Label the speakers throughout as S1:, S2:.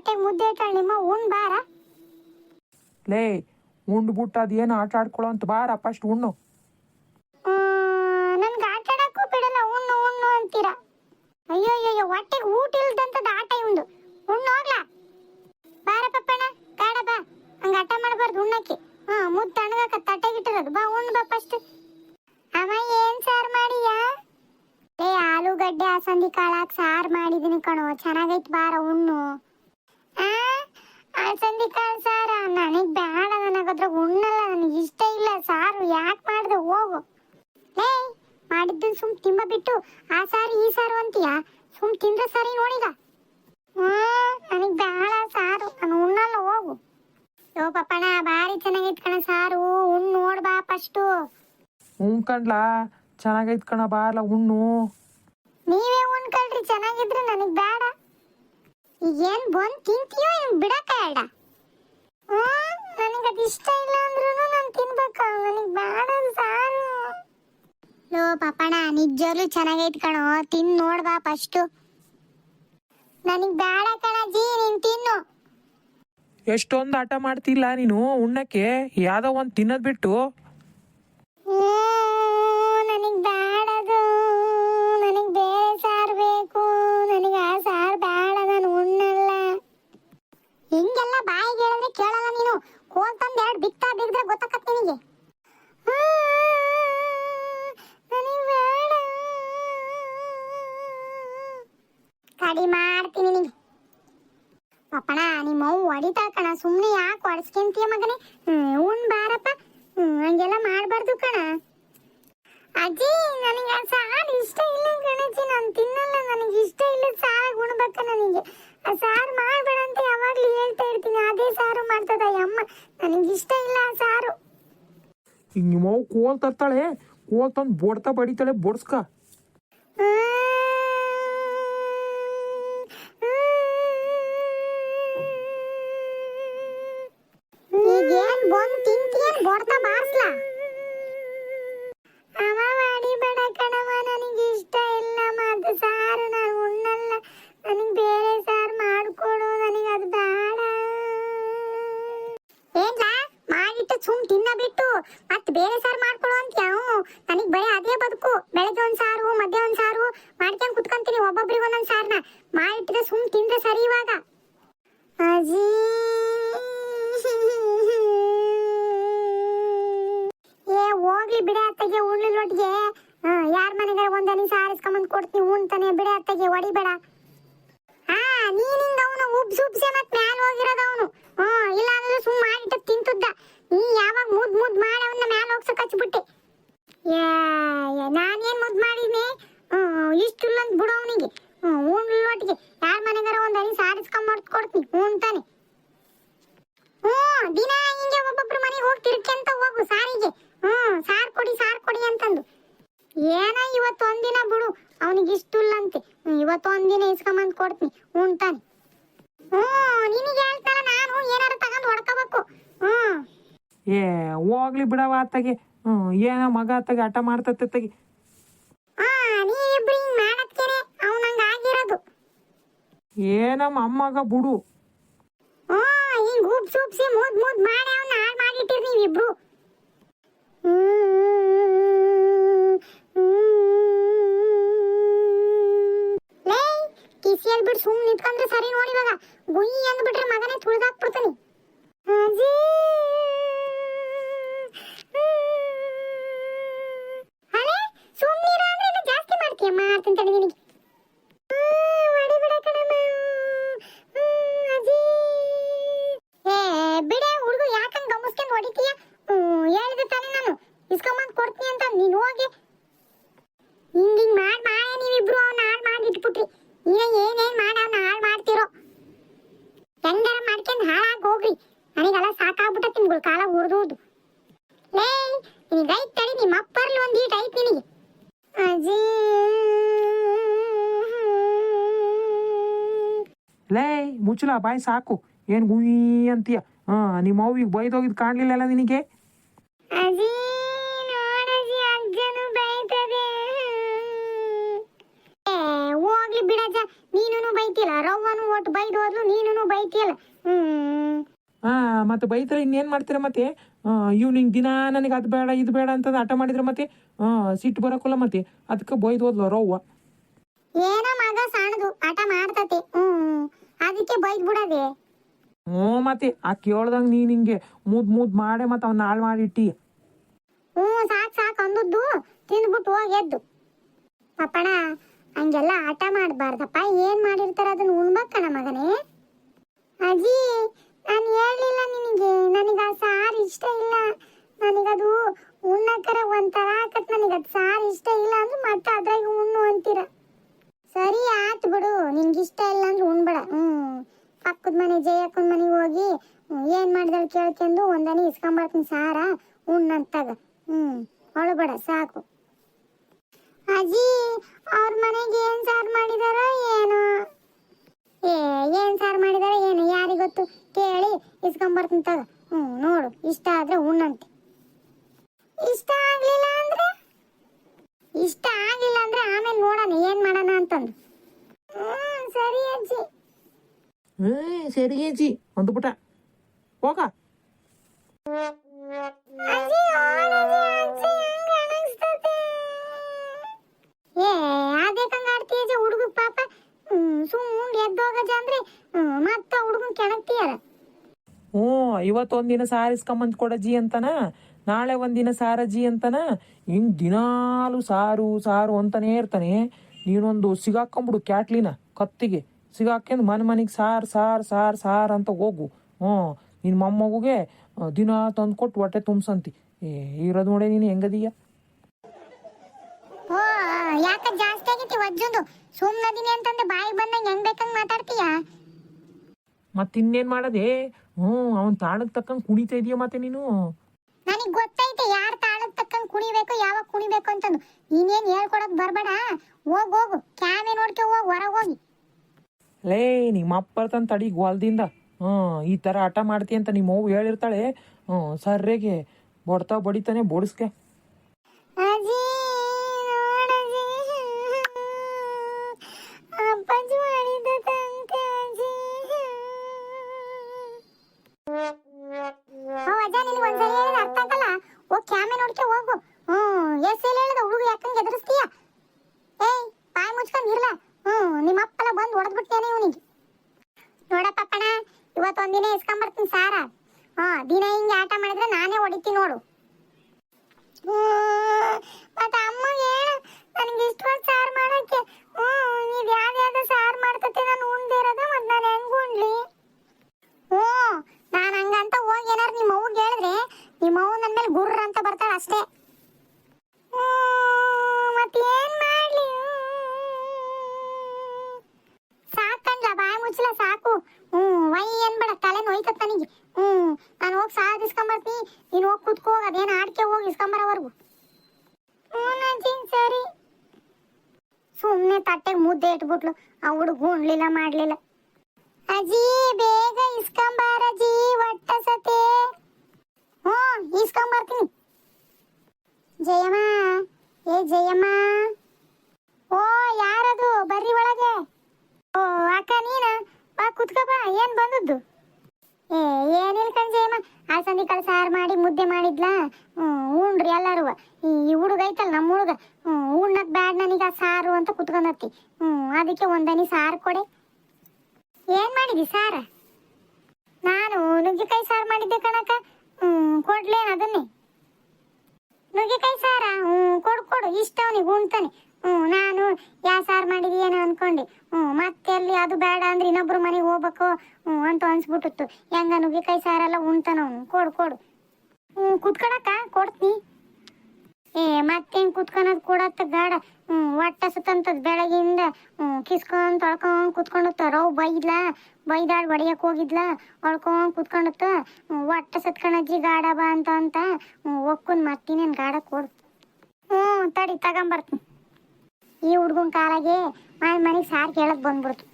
S1: ತಟ್ಟೆಗೆ ಮುದ್ದೆ ಇಟ್ಟಾಳ ನಿಮ್ಮ ಉಣ್ ಬಾರ.
S2: ಲೇ ಉಂಡ್ಬಿಟ್ಟು ಅದೇನು ಆಟ ಆಡ್ಕೊಳ್ಳೋ ಅಂತ ಬಾರ ಫಸ್ಟ್ ಉಣ್ಣು.
S1: ನನ್ಗೆ ಆಟ ಆಡಕ್ಕೂ ಬಿಡಲ್ಲ ಉಣ್ಣು ಉಣ್ಣು ಅಂತೀರ. ಅಯ್ಯೋ ಅಯ್ಯೋ ಹೊಟ್ಟೆಗೆ ಊಟ ಇಲ್ದಂತದ ಆಟ ಇವಂದು ಉಣ್ಣು ಹೋಗ್ಲಾ. ಬಾರ ಪಪ್ಪಣ ಕಾಡ ಬಾ. ಹಂಗ ಆಟ ಮಾಡಬಾರ್ದು ಉಣ್ಣಕ್ಕೆ. ಹಾ ಮುದ್ದು ತಣ್ಣಗಾಕ ತಟ್ಟೆಗಿಟ್ಟಿರೋದು ಬಾ ಉಣ್ಣು ಬಾ ಫಸ್ಟ್ ಅವ ಏನ್ ಸಾರ್ ಮಾಡಿಯಾ? ಏ ಆಲೂಗಡ್ಡೆ ಅಸಂದಿ ಕಾಳಾಕ್ ಸಾರ್ ಮಾಡಿದೀನಿ ಕಣೋ. ಚೆನ್ನಾಗೈತ್ ಬಾರ ಉಣ್ಣು. ಅಲಸಂದಿ ಕಾಳು ಸಾರ. ನನಗ್ ಬೇಡ ನನಗದ್ರ ಉಣ್ಣಲ್ಲ. ನನಗೆ ಇಷ್ಟ ಇಲ್ಲ ಸಾರು. ಯಾಕೆ ಮಾಡ್ದೆ? ಹೋಗು. ಲೇ ಮಾಡಿದ್ದನ್ ಸುಮ್ ತಿಂಬ ಬಿಟ್ಟು ಆ ಸಾರು ಈ ಸಾರು ಅಂತೀಯ? ಸುಮ್ ತಿಂದ್ರೆ ಸರಿ ನೋಡಿಗ. ನನಗ್ ಬೇಡ ಸಾರು. ನಾನು ಉಣ್ಣಲ್ಲ ಹೋಗು. ಯೋ ಪಪ್ಪಣ ಭಾರಿ ಚೆನ್ನಾಗೈತ್ ಕಣ ಸಾರು. ಉಣ್ಣು ನೋಡ್ ಬಾ ಫಸ್ಟು
S2: ಉಣ್ಕಂಡ್ಲಾ ಚೆನ್ನಾಗೈತ್ ಕಣ ಬಾರ್ಲ ಉಣ್ಣು.
S1: ನೀವೇ ಉಣ್ಕಳ್ರಿ ಚೆನ್ನಾಗಿದ್ರೆ ನನಗ್ ಬೇಡ ಏನ್ ಬಂದ್ ತಿಂತೀಯೋ ಏನ್ ಬಿಡಕ ಬೇಡ ನನಗೆ ಅದು ಇಷ್ಟ ಇಲ್ಲ ಅಂದ್ರೂ ನಾನು ತಿನ್ಬೇಕು. ನನಗೆ ಬೇಡ ಸಾರು. ಲೋ ಪಾಪಣ ನಿಜವಾಗ್ಲೂ ಚೆನ್ನಾಗೈತ್ ಕಣೋ. ತಿನ್ ನೋಡ್ಬಾ ಫಸ್ಟು ನನಗ್ ಬೇಡ ಕಣಜಿ ನೀನ್ ತಿನ್ನು.
S2: ಎಷ್ಟೊಂದು ಆಟ ಮಾಡ್ತಿಲ್ಲ ನೀನು ಉಣ್ಣಕ್ಕೆ? ಯಾವ್ದೋ ಒಂದು ತಿನ್ನೋದು ಬಿಟ್ಟು.
S1: ನನಗೆ ಬೇಡದು ನನಗ್ ಬೇರೆ ಸಾರು ಬೇಕು ನನಗೆ ಆ ಸಾರು ಬೇಡ ನಾನು ಉಣ್ಣಲ್ಲ ಹಿಂಗೆಲ್ಲ ಬಾಯಿಗೆ ಹೇಳಿದ್ರೆ ಕೇಳಲ್ಲ ನೀನು ಕೋಲ್ ತಂದು ಎರಡು ಬಿಗಿದ್ರೆ ಗೊತ್ತಾಕತ್ ನಿನಗೆ? ಕಡಿ ಮಾಡ್ತೀನಿ ನಿನಗೆ ಪಪ್ಪಣ ನಿಮ್ಮ ಅವ್ವ ಹೊಡಿತಾ ಕಣ ಸುಮ್ಮನೆ ಯಾಕೆ ಹೊಡ್ಸ್ಕೊಂತೀಯ ಮಗನೇ? ಉಣ್ ಬಾರಪ್ಪ. ಹಂಗೆಲ್ಲ ಮಾಡಬಾರ್ದು ಕಣ. ಅಜ್ಜಿ, ನನಗೆ ಸಾರು ಇಷ್ಟ ಇಲ್ಲ ಕಣಜ್ಜಿ ನಾನು ತಿನ್ನಲ್ಲ ನನಗೆ ಇಷ್ಟ ಇಲ್ಲ ಸಾರು ಉಣ್ಬೇಕ ನನಗೆ ಆ ಸಾರು ಮಾಡಬೇಡ ಅಂತ ಯಾವಾಗ್ಲೂ ಹೇಳ್ತಾ ಇರ್ತೀನಿ ಅದೇ ಸಾರು ಮಾಡ್ತದ ಈ ಅಮ್ಮ ನನಗೆ ಇಷ್ಟ ಇಲ್ಲ ಆ ಸಾರು
S2: ಈಗ ನಿಮ್ಮವ್ ಕೋಲ್ ತರ್ತಾಳೆ ಕೋಲ್ ತಂದು ಬೊಡ್ತಾ ಬಡಿತಾಳೆ ಬೊಡ್ಸ್ಕ.
S1: ಕೊಡ್ತೀನಿ ಉಣ್ತಾನೆ ಬಿಡ ಅತ್ತಗೆ, ಹೊಡಿಬೇಡ. ಹಾ ನೀನಿಂದ ಅವನು, ಉಬ್ಸ್ ಉಬ್ಸೆ ಮತ್ ಮ್ಯಾಲ ಹೋಗಿರೋದು ಅವನು. ಹ್ಮ್ ಇಲ್ಲ ಅಂದ್ರೆ ಸುಮ್ ಮಾಡಿಟ್ಟು ತಿಂತುದ್ದ. ನೀ ಯಾವಾಗ ಮುದ್ ಮುದ್ ಮಾಡಿ ಅವನ್ನ ಮ್ಯಾಲ ಹೋಗ್ಸಕ್ ಹಚ್ಬಿಟ್ಟೆ. ನಾನೇನ್ ಮುದ್ ಮಾಡಿದ್ನಿ? ಹ್ಮ್ ಇಷ್ಟು ಅಂತ ಬಿಡು ಅವನಿಗೆ. ಹ್ಮ್ ಉಣ್ಲೊಟ್ಟಿಗೆ ಯಾರ ಮನೆಗಾರ ಒಂದ್ ಹನಿ ಸಾರಿಸ್ಕೊಂಡ್ ಕೊಡ್ತೀನಿ ಉಣ್ತಾನೆ ಹ್ಮ್ ದಿನ ಹಿಂಗೆ ಒಬ್ಬೊಬ್ರು ಮನೆಗೆ ಹೋಗಿ ಅಂತ ಹೋಗು ಸಾರಿಗೆ. ಹ್ಮ್ ಸಾರ್ ಕೊಡಿ ಸಾರ್ ಕೊಡಿ ಅಂತಂದು. ಏನ ಇವತ್ತು ಒಂದಿನ ಅವನಿಗೆ ಇಷ್ಟುಲ್ಲಂತೆ ಇಲ್ಲಂತೆ ಇವತ್ತು ಒಂದಿನ ಇಸ್ಕೊಂಬಂದು ಕೊಡ್ತೀನಿ. ಉಂಟಾನೆ ಹ್ಞೂ ನಿನಗೆ ಹೇಳ್ತಾರ ನಾನು ಏನಾರು ತಗೊಂಡು ಹೊಡ್ಕೋಬೇಕು. ಹ್ಞೂ
S2: ಏ ಹೋಗ್ಲಿ ಬಿಡವ ಅತ್ತಗೆ. ಹ್ಞೂ ಏನೋ ಮಗ ಅತ್ತಗೆ ಹಠ ಮಾಡ್ತತ್ತೆ ತಗಿ
S1: ಆ ನೀ ಇಬ್ರು ಹಿಂಗ್ ಮಾಡತ್ಕೇನೆ ಅವನಂಗ ಆಗಿರೋದು.
S2: ಏನಮ್ಮ ಅಮ್ಮಗ ಬಿಡು.
S1: ಹ್ಮ್ ಹಿಂಗ್ ಉಪ್ ಸೂಪ್ಸಿ ಮುದ್ ಮುದ್ ಮಾಡಿ ಅವನ್ನ ಹಾಳು ಮಾಡಿಟ್ಟಿರ್ ನೀವಿಬ್ರು. ಲೇ ಕಿಸಿಯಲ್ ಹೇಳ್ಬಿಟ್ಟು ಸುಮ್ ನಿಂತ್ಕೊಂಡ್ರೆ ಸರಿ ನೋಡಿ ಇವಾಗ. ಗುಯಿ ಅಂದ್ಬಿಟ್ರೆ ಮಗನೇ ತುಳಿದಾಕ್ಬಿಡ್ತಾನೆ. ಜಾಸ್ತಿ ಮಾಡ್ತೀಯ? ಮಾಡ್ತೀನಿ ತಡಿ ನಿನಗೆ ಹೊಡಿಬಿಡ ಕಣಮ್ಮ ಹ್ಮ್, ಅಜ್ಜಿ ಏ ಬಿಡೆ ಹುಡುಗ ಯಾಕಂಗ್ ಗಮಸ್ಕೊಂಡ್ ಹೊಡಿತೀಯ ಹ್ಮ್, ಹೇಳ್ದೆ ತಾನೇ ನಾನು ಇಸ್ಕೊಂಬಂದ್ ಕೊಡ್ತೀನಿ ಅಂತ ನೀನ್ ಹೋಗಿ ಹಿಂಗ್ ಹಿಂಗ್ ಮಾಡ್ ಮಾಯ ನೀವಿಬ್ರು ಅವ್ನ ಹಾಳ್ ಮಾಡಿ ಈಗ ಏನೇನ್ ಮಾಡ ಅವ್ನ ಹಾಳ್ ಮಾಡ್ತಿರೋ. ಹೆಂಗಾರ ಮಾಡ್ಕೊಂಡ್ ಹಾಳಾಗ್ ಹೋಗ್ರಿ. ನನಗೆಲ್ಲ ಸಾಕಾಗ್ಬಿಟ್ಟ ನಿಮ್ಗಳ ಕಾಲ ಉರ್ದೋದು ಲೇ ನಿನಗೆ ಐತ್ ತಡಿ ನಿಮ್ಮ ಅಪ್ಪರ್ಲಿ ಒಂದ್ ಈಟ್ ಐತ್ ನಿನಗೆ. ಅಜ್ಜಿ
S2: ಲೇ ಮುಚ್ಚಲ ಬಾಯ್ ಸಾಕು. ಏನ್ ಗುಯ್ ಅಂತೀಯ? ಹಾಂ ನಿಮ್ಮ ಅವ್ವಿಗೆ ಬೈದೋಗಿದ್ದು ಕಾಣಲಿಲ್ಲಲ್ಲ ನಿನಗೆ?
S1: ಅಜ್ಜಿ ನೋಡಜ್ಜಿ ಅಜ್ಜನು ಬೈತದೆ ಏ ಹೋಗ್ಲಿ ಬಿಡಜ್ಜ ನೀನು ಬೈತಿಲ್ಲ ರವ್ವನು ಒಟ್ಟು ಬೈದು ಹೋದ್ಲು ನೀನು ಬೈತಿಯಲ್ಲ? ಹ್ಮ್.
S2: ಹಾಂ ಮತ್ತೆ ಬೈತಾರೆ ಇನ್ನೇನ್ ಮಾಡ್ತೀರ ಮತ್ತೆ? ಇವ್ನಿಂಗ್ ದಿನ ನನಗೆ ಅದು ಬೇಡ ಇದು ಬೇಡ ಅಂತಂದು ಆಟ ಮಾಡಿದ್ರೆ ಮತ್ತೆ? ಸಿಟ್ಟು ಬರಕಲ್ಲ ಮತ್ತೆ? ಅದಕ್ಕೆ ಬೈದು ಹೋದ್ಲು ರವ್ವ.
S1: ಏನ ಮಗ ಸಣ್ಣದು ಆಟ ಮಾಡ್ತತೆ. ಹ್ಮ್. ಅದಕ್ಕೆ ಬೈದ್ ಬಿಡದೆ?
S2: ಹ್ಞೂ ಮತ್ತೆ ಆ ಕೇಳ್ದಂಗೆ ನೀನು ಹಿಂಗೆ ಮುದ್ ಮುದ್ ಮಾಡೆ ಮತ್ತೆ ಅವ್ನ ಹಾಳು ಮಾಡಿಟ್ಟಿ
S1: ಹ್ಞೂ ಸಾಕ್ ಸಾಕ್ ಅಂದದ್ದು ತಿಂದ್ಬಿಟ್ಟು ಹೋಗಿ ಎದ್ದು ಪಪ್ಪಣ ಹಂಗೆಲ್ಲ ಆಟ ಮಾಡಬಾರ್ದಪ್ಪ. ಏನ್ ಮಾಡಿರ್ತಾರ ಅದನ್ನ ಉಣ್ಬೇಕಣ ಮಗನೇ. ಅಜ್ಜಿ ನಾನು ಹೇಳಲಿಲ್ಲ ನಿನಗೆ. ನನಗೆ ಆ ಸಾರು ಇಷ್ಟ ಇಲ್ಲ. ನನಗದು ಉಣ್ಣಕರ ಒಂಥರ ಆಕತ್. ನನಗೆ ಅದು ಸಾರು ಇಷ್ಟ ಇಲ್ಲ ಅಂದ್ರೆ ಮತ್ತೆ ಅದ್ರಾಗ ಉಣ್ಣು ಅಂತೀರ. ಸರಿ, ಆತ್ ಬಿಡು. ನಿನ್ಗೆ ಇಷ್ಟ ಇಲ್ಲ ಅಂದ್ರೆ ಉಣ್ಬೇಡ. ಹ್ಮ್. ಪಕ್ಕದ ಮನೆ ಜಯಕ್ಕನ ಮನೆಗೆ ಹೋಗಿ ಏನು ಮಾಡಿದಳು ಕೇಳ್ಕೊಂಡು ಒಂದನಿ ಇಸ್ಕೊಂಬರ್ತೀನಿ ಸಾರ ಉಣ್ಣಂತಾಗ. ಹ್ಮ್ ಒಳಬೇಡ ಸಾಕು. ಅಜ್ಜಿ ಅವ್ರ ಮನೆಗೆ ಏನ್ ಸಾರು ಮಾಡಿದಾರೋ ಏನೋ? ಏ ಏನ್ ಸಾರು ಮಾಡಿದಾರೋ ಏನು? ಯಾರಿಗೊತ್ತು ಕೇಳಿ ಇಸ್ಕೊಂಬರ್ತೀನಿ ತಗ. ಹ್ಮ್ ನೋಡು ಇಷ್ಟ ಆದ್ರೆ ಉಣ್ಣಂತೆ. ಇಷ್ಟ ಆಗ್ಲಿಲ್ಲ ಅಂದ್ರೆ? ಇಷ್ಟ ಆಗಿಲ್ಲ ಅಂದ್ರೆ ಆಮೇಲೆ ನೋಡೋಣ ಏನ್ ಮಾಡೋಣ ಅಂತಂದು. ಹ್ಮ್ ಸರಿ ಅಜ್ಜಿ.
S2: ಏ ಸರಿ ಅಜ್ಜಿ ಅಂದ್ಬಿಟ್ಟ ಹೋಗ.
S1: ಅಜ್ಜಿ
S2: ಇವತ್ತೊಂದಿನ ಸಾರಿಸ್ಕೊಂಬಂದು ಕೊಡಜ್ಜಿ ಅಂತನ? ನಾಳೆ ಒಂದಿನ ಸಾರಜ್ಜಿ ಅಂತನ? ಹಿಂಗೆ ದಿನಾಲು ಸಾರು ಸಾರು ಅಂತಾನೇ ಇರ್ತಾನೆ. ನೀನೊಂದು ಸಿಗಾಕೊಂಬಿಡು ಕ್ಯಾಟ್ಲಿನ ಕತ್ತಿಗೆ. ಸಿಗಾಕ್ಯಂದು ಮನೆ ಮನೆಗೆ ಸಾರು ಸಾರು ಸಾರು ಸಾರು ಅಂತ ಹೋಗು. ಹ್ಞೂ ನಿನ್ನ ಮೊಮ್ಮಗುಗೆ ದಿನ ತಂದು ಕೊಟ್ಟು ಹೊಟ್ಟೆ ತುಂಬಿಸಂತಿ. ಏ ಇರೋದು ನೋಡೆ ನೀನು ಹೆಂಗದೀಯ?
S1: ಯಾಕೆ ಜಾಸ್ತಿ ಆಗೈತಿ ವಜ್ಜುದು? ಸುಮ್ಮನದಿನಿ ಅಂತಂದ್ರೆ ಬಾಯಿ ಬಂದಂಗೆ ಹೆಂಗ್ ಬೇಕಂಗೆ ಮಾತಾಡ್ತೀಯ?
S2: ಮತ್ತೆ ಇನ್ನೇನು ಮಾಡೋದೆ? ಹ್ಞೂ ಅವ್ನು ತಾಳಕ್ ತಕ್ಕಂಗೆ ಕುಣಿತಾ ಇದೀಯ ಮತ್ತೆ ನೀನು?
S1: ನನಗ್ ಗೊತ್ತೈತೆ ಯಾರ್ ತಾಳಕ್ ತಕ್ಕಂಗ್ ಕುಣಿಬೇಕು ಯಾವಾಗ ಕುಣಿಬೇಕು ಅಂತಂದು. ನೀನೇನ್ ಹೇಳ್ಕೊಡಕ್ ಬರ್ಬೇಡ. ಹೋಗ್ ಹೋಗು. ಕ್ಯಾಮೆ ನೋಡ್ಕೆ ಹೋಗ್ ಹೊರಗ್ ಹೋಗಿ.
S2: ಲೇ ನಿಮ್ಮ ಅಪ್ಪ ತನ್ ತಡಿ ಹೊಲ್ದಿಂದ. ಹ್ಞೂ ಈ ಥರ ಆಟ ಮಾಡ್ತಿ ಅಂತ ನಿಮ್ಮ ಅವ್ವ ಹೇಳಿರ್ತಾಳೆ. ಹ್ಞೂ ಸರ್ರೆಗೆ ಬಡ್ತಾ ಬಡಿತಾನೆ ಬೋಡಿಸ್ಕೆ.
S1: ಆಟ ಮಾಡಿದ್ರೆ ನಾನೇ ಹೊಡಿತೀನಿ ನೋಡು. ಮತ್ತೆ ಅಮ್ಮಗೆ ನನಗೆ ಇಷ್ಟವಾದ ಸಾರು ಮಾಡಕ್ಕೆ. ಹ್ಞೂ, ನೀವು ಯಾವ್ದು ಸಾರು ಮಾಡ್ತತೆ ನಾನು ಉಣ್ದಿರೋದು ಮತ್ತು ನಾನು ಹೆಂಗೆ ಉಣ್ಲಿ? ಹ್ಞೂ, ನಾನು ಹಂಗಂತ ಹೋಗಿ ಏನಾರು ನಿಮ್ಮ ಅವ್ಗೆ ಹೇಳಿದ್ರೆ ನಿಮ್ಮ ಅವ್ ನನ್ನ ಮೇಲೆ ಗುರ್ರ ಅಂತ ಬರ್ತಾಳೆ ಅಷ್ಟೇ. ಮತ್ತೆ ಮಾಡಲಿ? ಸಾಕಂಡ್ಲ ಬಾಯಿ ಮುಚ್ಚಲ ಸಾಕು. ಹ್ಞೂ, ವೈ ಅನ್ಬೇಡ ತಲೆ ನೋಯ್ತತ್ ನನಗೆ. ಹ್ಮ್ ಸಾಧಿಸ್ಕೊಂಬರ್ತೀನಿ ನೀನು ಹೋಗಿ ಕುತ್ಕೋ, ಅದೇನು ಆಡ್ಕೆ ಹೋಗಿ ಇಸ್ಕೊಂಬರೋವರೆಗೂ ಹ್ಞೂ ಸರಿ. ಸುಮ್ಮನೆ ತಟ್ಟೆಗೆ ಮುದ್ದೆ ಇಟ್ಬಿಟ್ಲು. ಆ ಹುಡುಗ ಉಣ್ಲಿಲ್ಲ, ಮಾಡ್ಲಿಲ್ಲ. ಅಜ್ಜಿ ಬೇಗ ಇಸ್ಕೊಂಬಾರ ಅಜ್ಜಿ ಒಟ್ಟ ಸತೆ. ಹ್ಞೂ, ಇಸ್ಕೊಂಬರ್ತೀನಿ. ಜಯಮ್ಮ, ಏ ಜಯಮ್ಮ. ಓ, ಯಾರದು? ಬರ್ರಿ ಒಳಗೆ. ಓ, ಅಕ್ಕ ನೀನ? ಬಾ ಕುತ್ಕಪ್ಪ ಏನ್ ಬಂದದ್ದು? ಏ, ಏನಿಲ್ಲ ಕಣ್ಜಯಮ್ಮ ಆ ಸಂದಿ ಕಳ ಸಾರು ಮಾಡಿ ಮುದ್ದೆ ಮಾಡಿದ್ಲ ಹ್ಮ್ ಉಣ್ರಿ ಎಲ್ಲರೂ ಈ ಹುಡುಗ ಐತಲ್ಲ ನಮ್ಮ ಹುಡುಗ ಉಣ್ಣಕ್ ಬ್ಯಾಡ್ ನನಗೆ ಆ ಸಾರು ಅಂತ ಕುತ್ಕೊಂಡತ್ತಿ. ಹ್ಮ್, ಅದಕ್ಕೆ ಒಂದನಿ ಸಾರು ಕೊಡೆ. ಏನ್ ಮಾಡಿದಿ ಸಾರ? ನಾನು ನುಗ್ಗಿಕಾಯಿ ಸಾರು ಮಾಡಿದ್ದೆ ಕಣಕ ಹ್ಮ್ ಕೊಡ್ಲೇನ್ ಅದನ್ನೇ. ನುಗ್ಗಿಕಾಯಿ ಸಾರ? ಹ್ಮ್, ಕೊಡು ಕೊಡು. ಇಷ್ಟ ಅವನಿಗೆ ಉಣ್ತಾನೆ. ಹ್ಮ್, ನಾನು ಯಾ ಸಾರು ಏನೋ ಅನ್ಕೊಂಡೆ. ಹ್ಮ್, ಮತ್ತೆ ಅಲ್ಲಿ ಅದು ಬೇಡ ಅಂದ್ರೆ ಇನ್ನೊಬ್ರು ಮನೆಗೆ ಹೋಗ್ಬೇಕು. ಹ್ಮ್, ಅಂತ ಅನ್ಸ್ಬಿಟ್ಟಿತ್ತು. ಹೆಂಗ ನುಗ್ಗಿಕಾಯಿ ಸಾರೆಲ್ಲ ಉಣ್ತಾನ ಅವನು? ಕೊಡು ಕೊಡು. ಹ್ಮ್ ಕುತ್ಕೊಳಕ ಕೊಡ್ತೀನಿ. ಏ, ಮತ್ತೇನ್ ಕುತ್ಕೊಳದ್ ಕೊಡತ್ತ ಗಾಡ ಹೊಟ್ಟೆ ಸುತ್ತಂತದ್ ಬೆಳಗಿಂದ ಕಿಸ್ಕೊಂಡ್ ತೊಳ್ಕೊಂಡ್ ಕುತ್ಕೊಂಡತ್ತ. ರವ್ ಬೈದ್ಲ, ಬೈದಾಡ್ ಹೊಡಿಯಕ್ ಹೋಗಿದ್ಲ ಒಳ್ಕೊಂಡ್ ಕುತ್ಕೊಂಡತ್ತ. ಒಟ್ಟ ಸತ್ಕಣಜ್ಜಿ ಗಾಡ ಬಾ ಅಂತ ಅಂತ ಒಕ್ಕುನ್ ಮತ್ತಿನೇನ್ ಗಾಡ ಕೊಡು. ಹ್ಮ್, ತಡಿ ತಗೊಂಬರ್ತೀನಿ ಈ ಹುಡ್ಗನ್ ಕಾಲಾಗೆ ಮನೆ ಮನೆಗೆ ಸಾರ್ ಕೇಳಕ್ ಬಂದ್ಬಿಡ್ತು.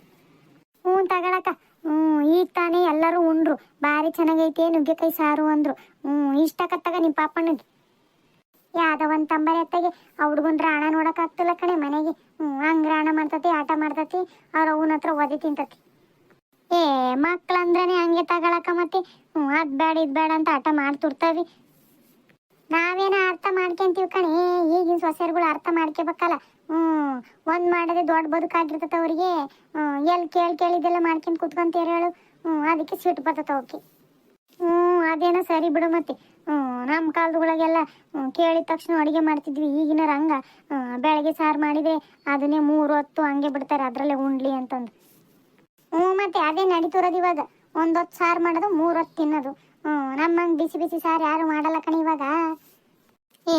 S1: ಹ್ಞೂ ತಗೊಳಕ ಹ್ಞೂ ಈಗ ತಾನೇ ಎಲ್ಲ ಎಲ್ಲರೂ ಉಂಡ್ರು. ಭಾರಿ ಚೆನ್ನಾಗೈತೆ, ನುಗ್ಗೆಕಾಯಿ ಸಾರು ಅಂದ್ರು. ಹ್ಞೂ ಇಷ್ಟ ಕತ್ತಾಗ ನಿಮ್ಮ ಪಾಪಣ್ಣಗೆ. ಯಾವ್ದೋ ಒಂದ್ ತಂಬರಿ ಅತ್ತಗೆ, ಆ ಹುಡುಗನ ರಾಣ ನೋಡೋಕ್ಕಾಗ್ತಿಲ್ಲ ಕಣೆ ಮನೆಗೆ. ಹ್ಮ್, ಹಂಗ್ ರಾಣ ಮಾಡ್ತತಿ, ಆಟ ಮಾಡ್ತತಿ, ಅವ್ರ ಅವನ ಹತ್ರ ಒದಿ ತಿಂತತಿ. ಏ, ಮಕ್ಳಂದ್ರನೆ ಹಂಗೆ ತಗೊಳಕ ಮತ್ತೆ? ಹ್ಞೂ ಅದು ಬೇಡ ಇದ್ ಬೇಡ ಅಂತ ಆಟ ಮಾಡ್ತಿರ್ತಾವಿ ನಾವೇನ ಅರ್ಥ ಮಾಡ್ಕೊಂತೀವಿ ಕಣೆ? ಈಗಿನ ಸೊಸೆರ್ಗಳು ಅರ್ಥ ಮಾಡ್ಕೋಬೇಕಲ್ಲ. ಹ್ಮ್, ಒಂದ್ ಮಾಡಿದ್ರೆ ದೊಡ್ಡ ಬದುಕಾಗಿರ್ತತ ಅವ್ರಿಗೆ. ಹ್ಮ್ ಕೇಳಿ ಕೇಳಿದ್ದೆಲ್ಲ ಮಾಡ್ಕೊಂಡ್ ಕುತ್ಕೊಂತೀರ ಹೇಳು. ಹ್ಮ್, ಅದಕ್ಕೆ ಸಿಟ್ಟು ಬರ್ತತ ಹ್ಮ್ ಅದೇನೋ ಸರಿ ಬಿಡು ಮತ್ತೆ. ನಮ್ಮ ಕಾಲದೊಳಗೆಲ್ಲ ಕೇಳಿದ ತಕ್ಷಣ ಅಡುಗೆ ಮಾಡ್ತಿದ್ವಿ. ಈಗಿನ ರಂಗ ಬೆಳಗ್ಗೆ ಸಾರು ಮಾಡಿದ್ರೆ ಅದನ್ನೇ ಮೂರು ಹೊತ್ತು ಹಂಗೆ ಬಿಡ್ತಾರೆ ಅದರಲ್ಲೇ ಉಂಡ್ಲಿ ಅಂತಂದು. ಹ್ಞೂ ಮತ್ತೆ ಅದೇ ನಡೀತಿರೋದು ಇವಾಗ. ಒಂದೊತ್ತು ಸಾರು ಮಾಡೋದು, ಮೂರು ಹೊತ್ತು ತಿನ್ನೋದು. ನಮ್ಮಂಗೆ ಬಿಸಿ ಬಿಸಿ ಸಾರು ಯಾರು ಮಾಡಲ್ಲ ಕಣ ಇವಾಗ. ಏ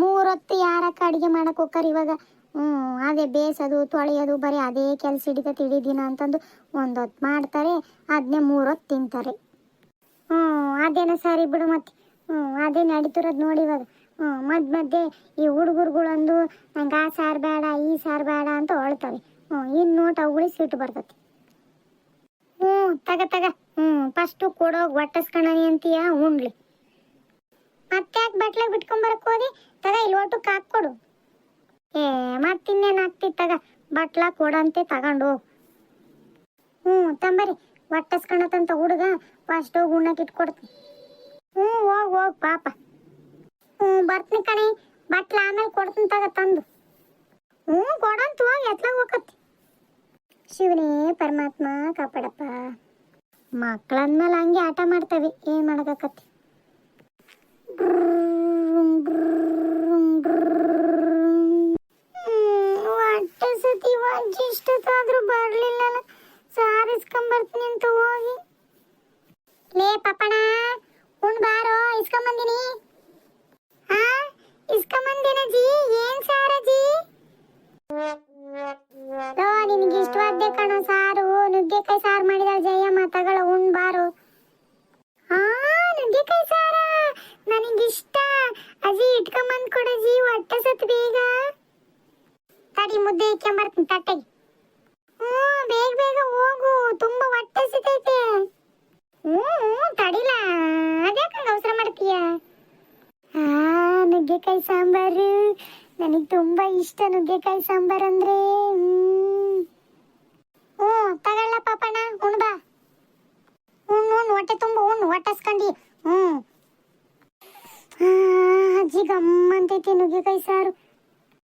S1: ಮೂರೊತ್ತು ಯಾರಕ್ಕ ಅಡುಗೆ ಮಾಡಕ್ಕೆ ಹೋಗ್ತಾರೆ ಇವಾಗ? ಹ್ಞೂ ಅದೇ ಬೇಸೋದು, ತೊಳೆಯೋದು, ಬರೀ ಅದೇ ಕೆಲಸ ಹಿಡಿತ ತಿಳಿದಿನ ದಿನ ಅಂತಂದು ಒಂದೊತ್ತು ಮಾಡ್ತಾರೆ. ಅದನ್ನೇ ಮೂರೊತ್ತು ತಿಂತಾರೆ. ಹ್ಞೂ ಅದೇನೋ ಸರಿ ಬಿಡು ಮತ್ತೆ. ಹ್ಞೂ ಅದೇ ನಡೀತಿರೋದು ನೋಡಿ ಇವಾಗ. ಹ್ಞೂ ಮಧ್ಯ ಮಧ್ಯೆ ಈ ಹುಡುಗರುಗಳಂದು ನಂಗೆ ಆ ಸಾರು ಬೇಡ, ಈ ಸಾರು ಬೇಡ ಅಂತ ಹೊಳ್ತವೆ ಹ್ಞೂ ಇನ್ನು ನೋಟ್ ಅವುಗಳಿಗೆ ಸಿಟ್ಟು ಬರ್ತತಿ ಹ್ಞೂ ತಗ ತಗ. ಹ್ಞೂ ಫಸ್ಟು ಕೊಡೋಗಿ ಒಟ್ಟಿಸ್ಕೊಳನಿ ಅಂತೀಯ ಉಣ್ಲಿ ಮತ್ತ್ಯಾಕೆ ಬಟ್ಲಾಗ ಬಿಟ್ಕೊಂಬರಕ್ಕೆ ಹೋದಿ? ತಗ, ಇಲ್ಲಿ ಕಾಕ್ ಹಾಕ್ಕೊಡು ಏ, ಮತ್ತಿನ್ನೇನು ಆಗ್ತಿ ತಗ? ಬಟ್ಲ ಕೊಡಂತೆ ತಗೊಂಡು ಹ್ಞೂ ತಂಬರಿ ಒಟ್ಟಿಸ್ಕೊಳತಂತ ಹುಡುಗ ಫಸ್ಟ್ ಹೋಗಿ ಉಣ್ಣಕ್ಕೆ ಇಟ್ಕೊಡ್ತೀನಿ. ಹ್ಞೂ, ಹೋಗ್ ಹೋಗ್, ಪಾಪ. ಹ್ಞೂ, ಬರ್ತೀನಿ ಕಣೆ. ಬಟ್ಲ ಆಮೇಲೆ ಕೊಡ್ತೀನಿ ತಗ ತಂದು. ಹ್ಞೂ ಕೊಡಂತ ಹೋಗಿ ಎತ್ಲಾಗ ಹೋಗತ್ತಿ ಶಿವನೇ, ಪರಮಾತ್ಮ, ಕಾಪಾಡಪ್ಪ. ಮಕ್ಕಳಂದ್ಮೇಲೆ ಹಂಗೆ ಆಟ ಮಾಡ್ತವೆ. ಏನು ಮಾಡಕತ್ತಿ? ಹೊಟ್ಟೆ ಸತಿ ಅಜ್ಜಿ ಇಷ್ಟೊತ್ತಾದ್ರೂ ಬರ್ಲಿಲ್ಲಲ್ಲ. ಸಾರಿಸ್ಕೊಂಬರ್ತೀನಿ ಅಂತ ಹೋಗಿ. ಲೇ ಪಪ್ಪಣ ಉಣ್ ಬಾರೋ, ಇಸ್ಕೊಂಬಂದಿನಿ. ಹಾ ಜಿ? ಏನ್ ಸಾರಜ್ಜಿ ಲೋ, ನಿನಗೆ ಇಷ್ಟವಾದ್ದೆ ಕಣೋ ಸಾರು. ನುಗ್ಗೆಕಾಯಿ ಸಾರು ಮಾಡಿದಾಳೆ ಜಯಮ್ಮ, ತಗಳ, ಉಣ್ ಬಾರು. ಆ, ನುಗ್ಗೆಕಾಯಿ ಸಾರ? ನನಗಿಷ್ಟ. ಅಜ್ಜಿ ಇಟ್ಕೊಂಬಂದ್ ಕೊಡಜ್ಜಿ ಹೊಟ್ಟೆ ಸತ್ ಬೇಗ. ತಡಿ, ಮುದ್ದೆ ಇಕ್ಕೊಂಬರ್ತೀನಿ ತಟ್ಟೆಗೆ ಹ್ಞೂ ಬೇಗ ಬೇಗ ಹೋಗು ತುಂಬಾ ಹೊಟ್ಟೆ ಸಿತೈತೆ ಹ್ಞೂ ಹ್ಞೂ ತಡಿಲ ಅದ್ಯಾಕಂಗ ಅವಸರ ಮಾಡ್ತೀಯ ಆ ನುಗ್ಗೆಕಾಯಿ ಸಾಂಬಾರು. ನನಗೆ ತುಂಬಾ ಇಷ್ಟ ನುಗ್ಗೆಕಾಯಿ ಸಾಂಬಾರ್ ಅಂದ್ರೆ. ಹ್ಞೂ, ತಗೊಳ್ಳ ಪಾಪಣ್ಣ, ಉಣ್ ಬಾ. ಉಣ್ಣು ಉಣ್ಣು ಹೊಟ್ಟೆ ತುಂಬ ಉಣ್ಣು ಹೊಟ್ಟಸ್ಕಂಡಿ ಹ್ಞೂ. ಅಜ್ಜಿ ಗಮ್ ಅಂತೈತಿ ನುಗ್ಗೆಕಾಯಿ ಸಾರು.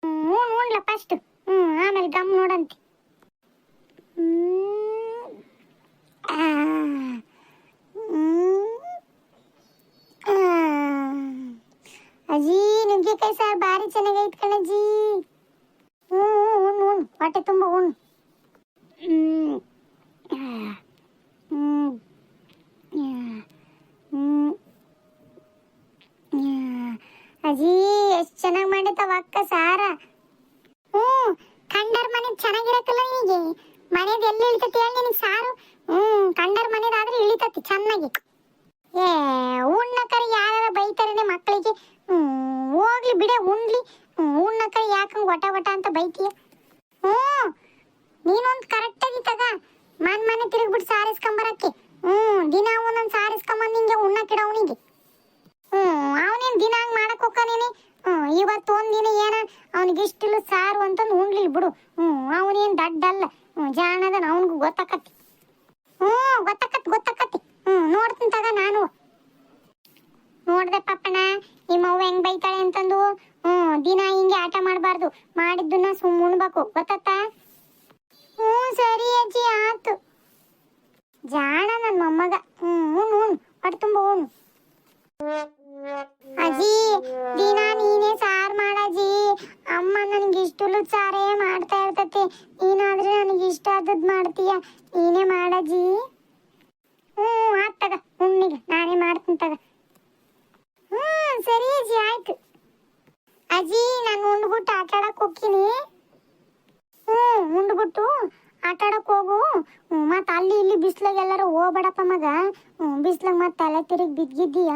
S1: ಹ್ಞೂ ಉಣ್ಲ ಫಸ್ಟ್ ಹ್ಞೂ ಆಮೇಲೆ ಗಮ್ ನೋಡಂತೆ. ಅಜ್ಜಿ. ನುಗ್ಗೆಕಾಯಿ ಸಾರು, ಭಾರಿ ಚೆನ್ನಾಗೈತ್ ಕಣಜ್ಜಿ. ಹ್ಞೂ ಉಣ್ಣು ಉಣ್ಣು ಹೊಟ್ಟೆ ತುಂಬ ಉಣ್. ಅಜ್ಜಿ, ಎಷ್ಟು ಚೆನ್ನಾಗಿ ಮಾಡಿತ್ತವ ಅಕ್ಕ ಸಾರ. ಹ್ಞೂ ಕಂಡರ್ ಮನೆ ಚೆನ್ನಾಗಿರಕ್ಕಲ್ಲ ನಿನಗೆ? ಮನೇದು ಎಲ್ಲಿ ಇಳಿತತಿ ಹೇಳಿ ನಿನಗೆ ಸಾರು? ಹ್ಞೂ ಕಂಡರ್ ಮನೇದಾದ್ರೆ ಇಳಿತತಿ ಚೆನ್ನಾಗಿ. ಏ, ಉಣ್ಣಕರಿ ಯಾರು ಬೈತಾರೇನೆ ಮಕ್ಕಳಿಗೆ. ಹ್ಮ್. ಹೋಗ್ಲಿ ಬಿಡೆ, ಉಣ್ಲಿ. ಉಣ್ಣಕ ಯಾಕಂಗ್ ವಟ ವಟ ಅಂತ ಬೈತೀಯ? ಹ್ಞೂ. ನೀನೊಂದು ಕರೆಕ್ಟಾಗಿ ತಗ. ಮನ್ ಮನೆ ತಿರುಗ್ಬಿಟ್ಟು ಸಾರಿಸ್ಕೊಂಬರಕ್ಕೆ ಹ್ಞೂ, ದಿನ ಒಂದೊಂದು ಸಾರಿಸ್ಕೊಂಬಂದು ನಿಂಗೆ ಉಣ್ಣಕ್ಕಿಡ ಅವನಿಗೆ. ಹ್ಞೂ, ಅವನೇನ್ ದಿನ ಹಂಗ್ ಮಾಡಕ್ ಹೋಗ್ತಾನೇನೆ ಹ್ಮ್ ಇವತ್ತು ಒಂದಿನ ಏನ ಅವನಿಗೆ ಇಷ್ಟಿಲ್ಲ ಸಾರು ಅಂತಂದು ಉಣ್ಲಿಲ್ಲ ಬಿಡು. ಹ್ಞೂ, ಅವನೇನ್ ದಡ್ಡಲ್ಲ. ಹ್ಮ್ ಜಾಣದನ ಅವನಿಗೂ ಗೊತ್ತಾಕತ್ತಿ. ಹ್ಞೂ ಗೊತ್ತಾಕತ್ ಗೊತ್ತಾಕತ್ತಿ. ಹ್ಞೂ, ನೋಡ್ತೀನಿ ತಗ ನಾನು. ನೋಡ್ದೆ ಪಪ್ಪಣ್ಣ ನಿಮ್ಮ ಅವ್ವ ಹೆಂಗ್ ಬೈತಾಳೆ ಅಂತಂದು? ಹ್ಮ್, ದಿನ ಹಿಂಗೆ ಆಟ ಮಾಡಬಾರ್ದು. ಮಾಡಿದ್ದನ್ನ ಸುಮ್ ಉಣ್ಬೇಕು. ಗೊತ್ತತ್ತ? ಹ್ಞೂ ಸರಿ ಅಜ್ಜಿ ಆತು ಜಾಣ ನನ್ನ ಮೊಮ್ಮಗ. ಹ್ಮ್ ಉಣ್ ಹೊಟ್ಟೆ ತುಂಬ ಉಣ್. ಅಜ್ಜಿ, ದಿನ ನೀನೇ ಸಾರ್ ಮಾಡಜ್ಜಿ ಅಮ್ಮ ನನಗೆ ಇಷ್ಟುಲು ಸಾರೇ ಮಾಡ್ತಾ ಇರ್ತತಿ. ನೀನಾದ್ರೆ ನನಗೆ ಇಷ್ಟ ಆದದ್ ಮಾಡ್ತೀಯ. ನೀನೇ ಮಾಡಜ್ಜಿ ಹ್ಞೂ, ಆತ್ ತಗ ನಾನೇ ಮಾಡ್ತೀನಿ ತಗ. ಹ್ಞೂ ಸರಿ ಅಜ್ಜಿ, ಆಯ್ತು. ಅಜ್ಜಿ, ನಾನು ಉಂಡ್ಬಿಟ್ಟು ಆಟ ಆಡಕ್ ಹೋಗ್ತೀನಿ. ಹ್ಞೂ ಉಂಡ್ಬಿಟ್ಟು ಆಟ ಆಡಕ್ ಹೋಗು ಮತ್ತ ಅಲ್ಲಿ ಇಲ್ಲಿ ಬಿಸ್ಲಾಗ ಎಲ್ಲಾರು ಹೋಗ್ಬೇಡಪ್ಪ ಮಗ. ಬಿಸ್ಲಾಗ ಮತ್ತೆ ತಲೆ ತಿರುಗಿ ಬಿದ್ದಿದ್ದೀಯ?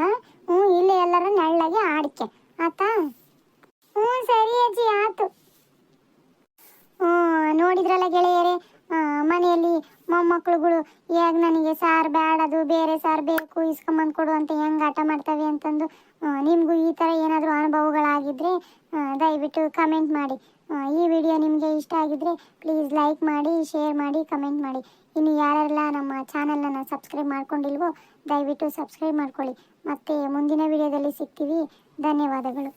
S1: ಹ್ಞೂ ಇಲ್ಲಿ ಎಲ್ಲಾರು ನೆಳ್ಳಾಗಿ ಆಡ್ಕೆ. ಆತಾ? ಹ್ಞೂ ಸರಿ ಅಜ್ಜಿ, ಆತು. ನೋಡಿದ್ರಲ್ಲ ಗೆಳೆಯರೇ ಮನೆಯಲ್ಲಿ ಮೊಮ್ಮ ಹೇಗ್ ನನಗೆ ಸಾರು ಬೇಡದು ಬೇರೆ ಸಾರ್ ಬೇಕು ಇಸ್ಕೊಂಬಂದು ಕೊಡು ಅಂತ ಹೆಂಗೆ ಆಟ ಮಾಡ್ತವೆ ಅಂತಂದು ನಿಮಗೂ ಈ ಥರ ಏನಾದರೂ ಅನುಭವಗಳಾಗಿದ್ದರೆ ದಯವಿಟ್ಟು ಕಮೆಂಟ್ ಮಾಡಿ. ಈ ವಿಡಿಯೋ ನಿಮಗೆ ಇಷ್ಟ ಆಗಿದ್ದರೆ ಪ್ಲೀಸ್ ಲೈಕ್ ಮಾಡಿ ಶೇರ್ ಮಾಡಿ ಕಮೆಂಟ್ ಮಾಡಿ. ಇನ್ನು ಯಾರೆಲ್ಲ ನಮ್ಮ ಚಾನಲನ್ನು ಸಬ್ಸ್ಕ್ರೈಬ್ ಮಾಡ್ಕೊಂಡಿಲ್ವೋ, ದಯವಿಟ್ಟು ಸಬ್ಸ್ಕ್ರೈಬ್ ಮಾಡ್ಕೊಳ್ಳಿ. ಮತ್ತೆ ಮುಂದಿನ ವಿಡಿಯೋದಲ್ಲಿ ಸಿಗ್ತೀವಿ. ಧನ್ಯವಾದಗಳು.